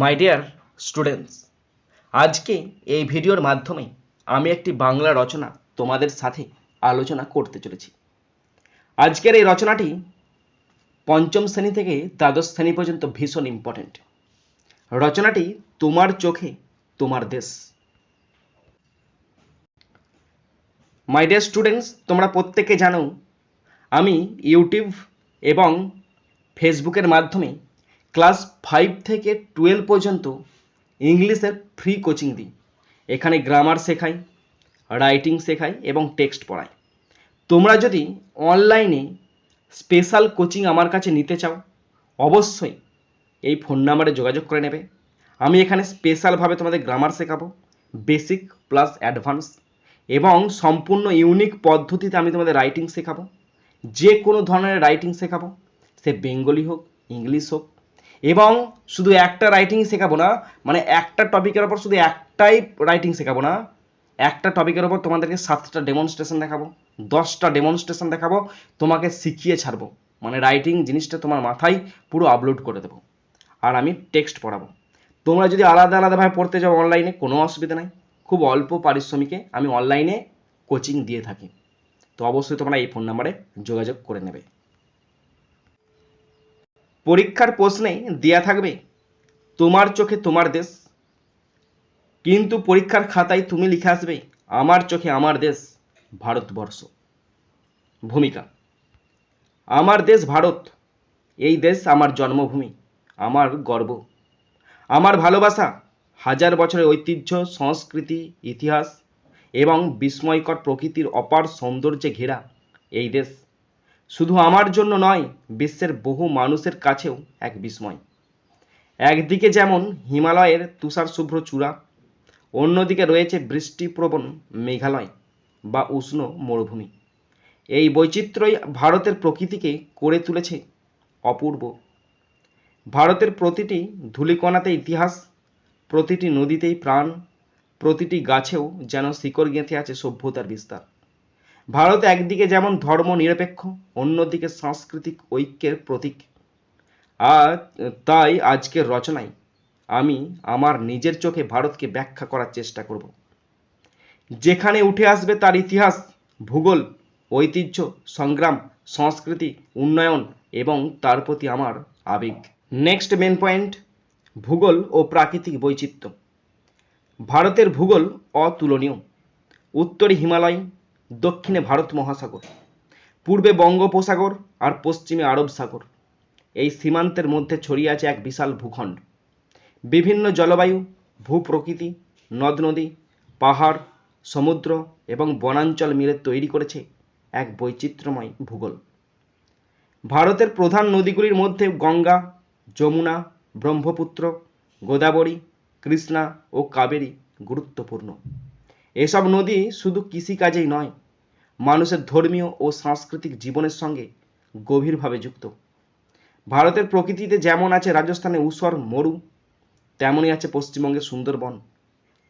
My dear students আজকে এই ভিডিওর মাধ্যমে আমি একটি বাংলা রচনা তোমাদের সাথে আলোচনা করতে চলেছি। আজকের এই রচনাটি পঞ্চম শ্রেণি থেকে দ্বাদশ শ্রেণি পর্যন্ত ভীষণ ইম্পর্ট্যান্ট রচনাটি তোমার চোখে, তোমার দেশ। মাই ডিয়ার স্টুডেন্টস তোমরা প্রত্যেকে জানো, আমি ইউটিউব এবং ফেসবুকের মাধ্যমে ক্লাস ফাইভ থেকে টুয়েলভ পর্যন্ত ইংলিশের ফ্রি কোচিং দিই। এখানে গ্রামার শেখাই, রাইটিং শেখাই এবং টেক্সট পড়াই। তোমরা যদি অনলাইনে স্পেশাল কোচিং আমার কাছে নিতে চাও, অবশ্যই এই ফোন নাম্বারে যোগাযোগ করে নেবে। আমি এখানে স্পেশালভাবে তোমাদের গ্রামার শেখাবো, বেসিক প্লাস অ্যাডভান্স এবং সম্পূর্ণ ইউনিক পদ্ধতিতে আমি তোমাদের রাইটিং শেখাবো। যে কোনো ধরনের রাইটিং শেখাবো, সে বেঙ্গলি হোক, ইংলিশ হোক এবং শুধু একটা রাইটিং শেখাবো না মানে একটা টপিকের ওপর শুধু একটাই রাইটিং শেখাবো না, একটা টপিকের ওপর তোমাদেরকে সাতটা ডেমনস্ট্রেশন দেখাবো, দশটা ডেমনস্ট্রেশন দেখাবো, তোমাকে শিখিয়ে ছাড়বো মানে রাইটিং জিনিসটা তোমার মাথায় পুরো আপলোড করে দেবো। আর আমি টেক্সট পড়াবো। তোমরা যদি আলাদা আলাদাভাবে পড়তে যাও অনলাইনে কোনো অসুবিধা নাই। খুব অল্প পারিশ্রমিকে আমি অনলাইনে কোচিং দিয়ে থাকি। তো অবশ্যই তোমরা এই ফোন নাম্বারে যোগাযোগ করে নেবে। পরীক্ষার প্রশ্নে দেয়া থাকবে, তোমার চোখে তোমার দেশ। কিন্তু পরীক্ষার খাতায় তুমি লিখে আসবে, আমার চোখে আমার দেশ, ভারতবর্ষ। ভূমিকা, আমার দেশ ভারত, এই দেশ আমার জন্মভূমি, আমার গর্ব। আমার ভালোবাসা, হাজার বছরের ঐতিহ্য, সংস্কৃতি, ইতিহাস এবং বিস্ময়কর প্রকৃতির অপার সৌন্দর্যে ঘেরা এই দেশ। শুধু আমার জন্য নয়, বিশ্বের বহু মানুষের কাছেও এক বিস্ময়। একদিকে যেমন হিমালয়ের তুষার শুভ্র চূড়া, অন্যদিকে রয়েছে বৃষ্টিপ্রবণ মেঘালয় বা উষ্ণ মরুভূমি। এই বৈচিত্র্যই ভারতের প্রকৃতিকে করে তুলেছে অপূর্ব। ভারতের প্রতিটি ধূলিকণাতে ইতিহাস, প্রতিটি নদীতেই প্রাণ, প্রতিটি গাছেও যেন শিকড় গেঁথে আছে সভ্যতার বিস্তার। ভারত একদিকে যেমন ধর্ম নিরপেক্ষ অন্যদিকে সাংস্কৃতিক ঐক্যের প্রতীক। আর তাই আজকের রচনায় আমি আমার নিজের চোখে ভারতকে ব্যাখ্যা করার চেষ্টা করব। যেখানে উঠে আসবে তার ইতিহাস, ভূগোল, ঐতিহ্য, সংগ্রাম, সংস্কৃতি, উন্নয়ন এবং তার প্রতি আমার আবেগ। নেক্সট মেন পয়েন্ট ভূগোল ও প্রাকৃতিক বৈচিত্র্য। ভারতের ভূগোল অতুলনীয়। উত্তরে হিমালয় দক্ষিণে ভারত মহাসাগর, পূর্বে বঙ্গোপসাগর আর পশ্চিমে আরব সাগর। এই সীমান্তের মধ্যে ছড়িয়ে আছে এক বিশাল ভূখণ্ড। বিভিন্ন জলবায়ু, ভূপ্রকৃতি, নদ নদী, পাহাড়, সমুদ্র এবং বনাঞ্চল মিলে তৈরি করেছে এক বৈচিত্র্যময় ভূগোল। ভারতের প্রধান নদীগুলির মধ্যে গঙ্গা, যমুনা, ব্রহ্মপুত্র, গোদাবরী, কৃষ্ণা ও কাবেরী গুরুত্বপূর্ণ। এসব নদী শুধু কৃষিকাজেই নয় মানুষের ধর্মীয় ও সাংস্কৃতিক জীবনের সঙ্গে গভীরভাবে যুক্ত। ভারতের প্রকৃতিতে যেমন আছে রাজস্থানে ঊষর মরু, তেমনই আছে পশ্চিমবঙ্গের সুন্দরবন,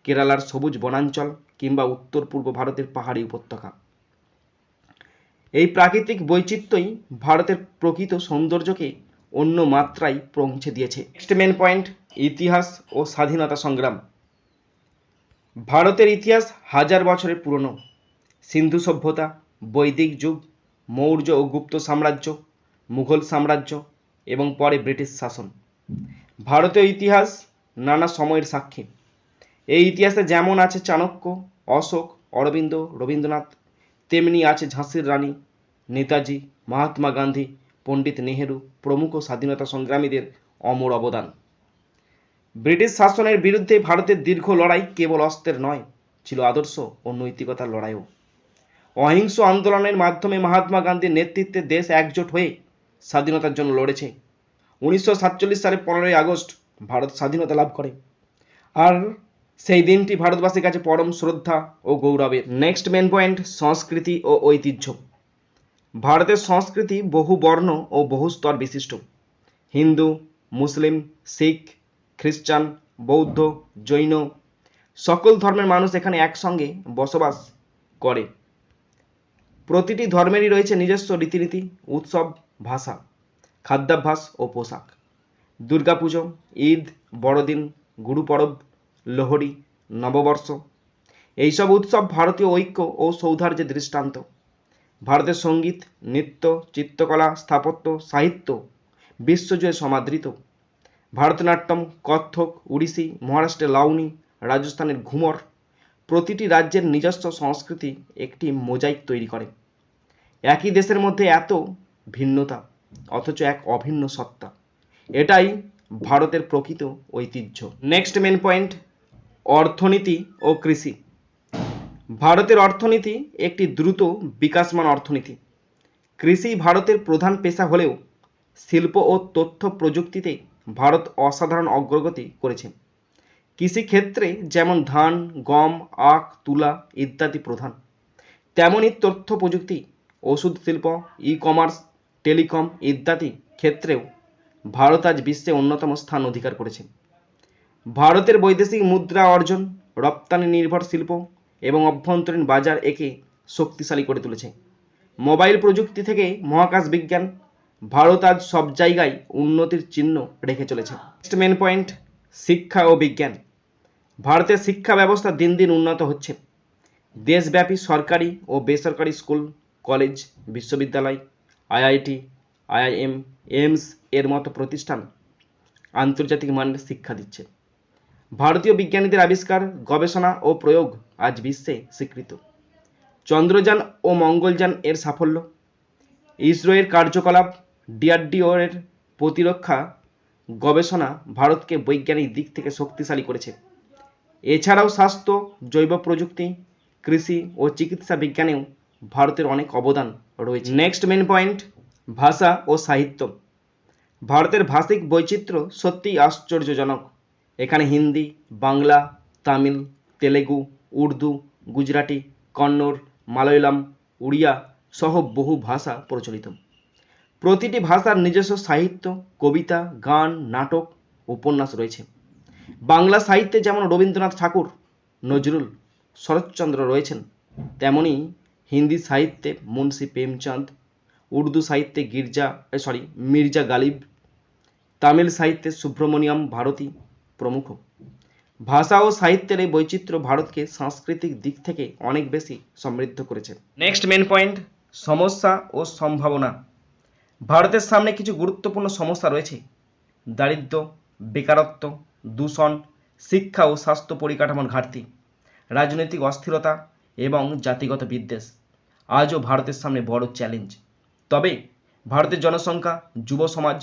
কেরালার সবুজ বনাঞ্চল কিংবা উত্তর পূর্ব ভারতের পাহাড়ি উপত্যকা। এই প্রাকৃতিক বৈচিত্র্যই ভারতের প্রকৃত সৌন্দর্যকে অন্য মাত্রায় পৌঁছে দিয়েছে। নেক্সট মেন পয়েন্ট ইতিহাস ও স্বাধীনতা সংগ্রাম। ভারতের ইতিহাস হাজার বছরের পুরনো। সিন্ধু সভ্যতা, বৈদিক যুগ, মৌর্য ও গুপ্ত সাম্রাজ্য, মুঘল সাম্রাজ্য এবং পরে ব্রিটিশ শাসন। ভারতীয় ইতিহাস নানা সময়ের সাক্ষী। এই ইতিহাসে যেমন আছে চাণক্য, অশোক, অরবিন্দ, রবীন্দ্রনাথ, তেমনি আছে ঝাঁসির রানী, নেতাজি, মহাত্মা গান্ধী, পণ্ডিত নেহেরু, প্রমুখ স্বাধীনতা সংগ্রামীদের অমর অবদান। ব্রিটিশ শাসনের বিরুদ্ধে ভারতের দীর্ঘ লড়াই কেবল অস্ত্রের নয়, ছিল আদর্শ ও নৈতিকতার লড়াইও। অহিংস আন্দোলনের মাধ্যমে মহাত্মা গান্ধীর নেতৃত্বে দেশ একজোট হয়ে স্বাধীনতার জন্য লড়েছে। উনিশশো সাতচল্লিশ সালে পনেরোই আগস্ট ভারত স্বাধীনতা লাভ করে। আর সেই দিনটি ভারতবাসীর কাছে পরম শ্রদ্ধা ও গৌরবের। নেক্সট মেন পয়েন্ট সংস্কৃতি ও ঐতিহ্য। ভারতের সংস্কৃতি বহু বর্ণ ও বহু স্তর বিশিষ্ট। হিন্দু, মুসলিম, শিখ, খ্রিস্টান, বৌদ্ধ, জৈন সকল ধর্মের মানুষ এখানে একসঙ্গে বসবাস করে। প্রতিটি ধর্মেরই রয়েছে নিজস্ব রীতিনীতি, উৎসব, ভাষা, খাদ্যাভ্যাস ও পোশাক। দুর্গাপুজো, ঈদ, বড়দিন গুরু পরব লোহড়ি, নববর্ষ, এইসব উৎসব ভারতীয় ঐক্য ও সৌহার্দ্যের দৃষ্টান্ত। ভারতের সংগীত, নৃত্য, চিত্রকলা, স্থাপত্য, সাহিত্য বিশ্বজুড়ে সমাদৃত। ভারতনাট্যম কত্থক উড়িষ্যি, মহারাষ্ট্রের লাউনি, রাজস্থানের ঘুমর প্রতিটি রাজ্যের নিজস্ব সংস্কৃতি একটি মোজাইক তৈরি করে। একই দেশের মধ্যে এত ভিন্নতা, অথচ এক অভিন্ন সত্তা। এটাই ভারতের প্রকৃত ঐতিহ্য। নেক্সট মেন পয়েন্ট অর্থনীতি ও কৃষি। ভারতের অর্থনীতি একটি দ্রুত বিকাশমান অর্থনীতি। কৃষি ভারতের প্রধান পেশা হলেও শিল্প ও তথ্য প্রযুক্তিতে ভারত অসাধারণ অগ্রগতি করেছে। কৃষিক্ষেত্রে যেমন ধান, গম, আখ, তুলা ইত্যাদি প্রধান, তেমনই তথ্য প্রযুক্তি ওষুধ শিল্প ই কমার্স টেলিকম ইত্যাদি ক্ষেত্রেও ভারত আজ বিশ্বে অন্যতম স্থান অধিকার করেছে। ভারতের বৈদেশিক মুদ্রা অর্জন, রপ্তানি নির্ভর শিল্প এবং অভ্যন্তরীণ বাজার একে শক্তিশালী করে তুলেছে। মোবাইল প্রযুক্তি থেকে মহাকাশ বিজ্ঞান ভারত আজ সব জায়গায় উন্নতির চিহ্ন রেখে চলেছে। নেক্সট মেন পয়েন্ট শিক্ষা ও বিজ্ঞান। ভারতের শিক্ষা ব্যবস্থা দিন দিন উন্নত হচ্ছে। দেশব্যাপী সরকারি ও বেসরকারি স্কুল কলেজ, বিশ্ববিদ্যালয়, আইআইটি, আইআইএম, এইমস এর মতো প্রতিষ্ঠান আন্তর্জাতিক মানের শিক্ষা দিচ্ছে। ভারতীয় বিজ্ঞানীদের আবিষ্কার, গবেষণা ও প্রয়োগ আজ বিশ্বে স্বীকৃত। চন্দ্রযান ও মঙ্গলযান এর সাফল্য, ইসরোয়ের কার্যকলাপ ডিআরডিও এর প্রতিরক্ষা, গবেষণা ভারতকে বৈজ্ঞানিক দিক থেকে শক্তিশালী করেছে। এছাড়াও স্বাস্থ্য, জৈব প্রযুক্তি, কৃষি ও চিকিৎসা বিজ্ঞানেও ভারতের অনেক অবদান রয়েছে। নেক্সট মেন পয়েন্ট ভাষা ও সাহিত্য। ভারতের ভাষিক বৈচিত্র্য সত্যিই আশ্চর্যজনক। এখানে হিন্দি, বাংলা, তামিল, তেলেগু, উর্দু, গুজরাটি, কন্নড়, মালয়ালম, উড়িয়া সহ বহু ভাষা প্রচলিত। প্রতিটি ভাষার নিজস্ব সাহিত্য, কবিতা, গান, নাটক, উপন্যাস রয়েছে। বাংলা সাহিত্যে যেমন রবীন্দ্রনাথ ঠাকুর, নজরুল শরৎচন্দ্র রয়েছেন, তেমনি হিন্দি সাহিত্যে মুন্সি প্রেমচাঁদ, উর্দু সাহিত্যে গির্জা সরি মির্জা গালিব, তামিল সাহিত্যে সুব্রমণিয়াম ভারতী প্রমুখ। ভাষা ও সাহিত্যের এই বৈচিত্র্য ভারতকে সাংস্কৃতিক দিক থেকে অনেক বেশি সমৃদ্ধ করেছে। নেক্সট মেন পয়েন্ট সমস্যা ও সম্ভাবনা। ভারতের সামনে কিছু গুরুত্বপূর্ণ সমস্যা রয়েছে। দারিদ্র বেকারত্ব, দূষণ, শিক্ষা ও স্বাস্থ্য পরিকাঠামোর ঘাটতি, রাজনৈতিক অস্থিরতা এবং জাতিগত বিদ্বেষ। আজও ভারতের সামনে বড় চ্যালেঞ্জ তবে ভারতের জনসংখ্যা, যুব সমাজ,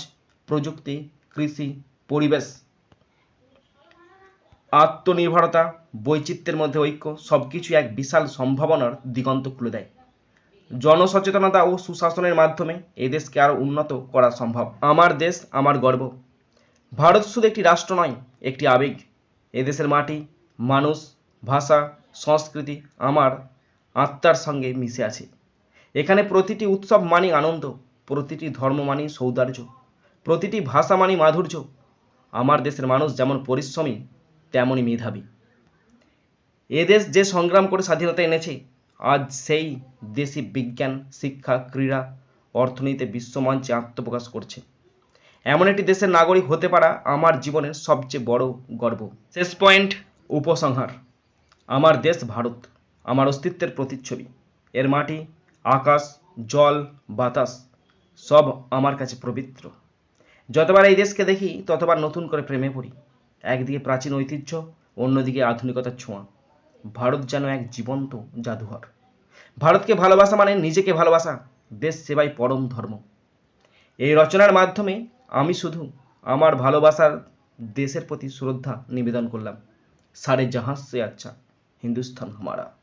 প্রযুক্তি, কৃষি, পরিবেশ, আত্মনির্ভরতা, বৈচিত্র্যের মধ্যে ঐক্য সব কিছু এক বিশাল সম্ভাবনার দিগন্ত খুলে দেয়। জনসচেতনতা ও সুশাসনের মাধ্যমে এই দেশকে আরও উন্নত করা সম্ভব। আমার দেশ, আমার গর্ব। ভারত শুধু একটি রাষ্ট্র নয়, একটি আবেগ। এদেশের মাটি, মানুষ, ভাষা, সংস্কৃতি, আমার আত্মার সঙ্গে মিশে আছে। এখানে প্রতিটি উৎসব মানি আনন্দ, প্রতিটি ধর্ম মানি সৌন্দর্য, প্রতিটি ভাষা মানি মাধুর্য। আমার দেশের মানুষ যেমন পরিশ্রমী, তেমনই মেধাবী। এদেশ যে সংগ্রাম করে স্বাধীনতা এনেছে, আজ সেই দেশি বিজ্ঞান, শিক্ষা, ক্রীড়া, অর্থনীতিতে বিশ্বমঞ্চে আত্মপ্রকাশ করছে। এমন একটি দেশের নাগরিক হতে পারা আমার জীবনের সবচেয়ে বড় গর্ব। শেষ পয়েন্ট, উপসংহার। আমার দেশ ভারত। আমার অস্তিত্বের প্রতিচ্ছবি। এর মাটি, আকাশ, জল, বাতাস, সব আমার কাছে পবিত্র। যতবার এই দেশকে দেখি, ততবার নতুন করে প্রেমে পড়ি। একদিকে প্রাচীন ঐতিহ্য, অন্যদিকে আধুনিকতার ছোঁয়া। ভারত যেন এক জীবন্ত জাদুঘর। ভারতকে ভালোবাসা মানে নিজেকে ভালোবাসা, দেশ সেবাই পরম ধর্ম। এই রচনার মাধ্যমে আমি শুধু আমার ভালোবাসার দেশের প্রতি শ্রদ্ধা নিবেদন করলাম। সারে জাহাজ সে আচ্ছা হিন্দুস্তান হামারা।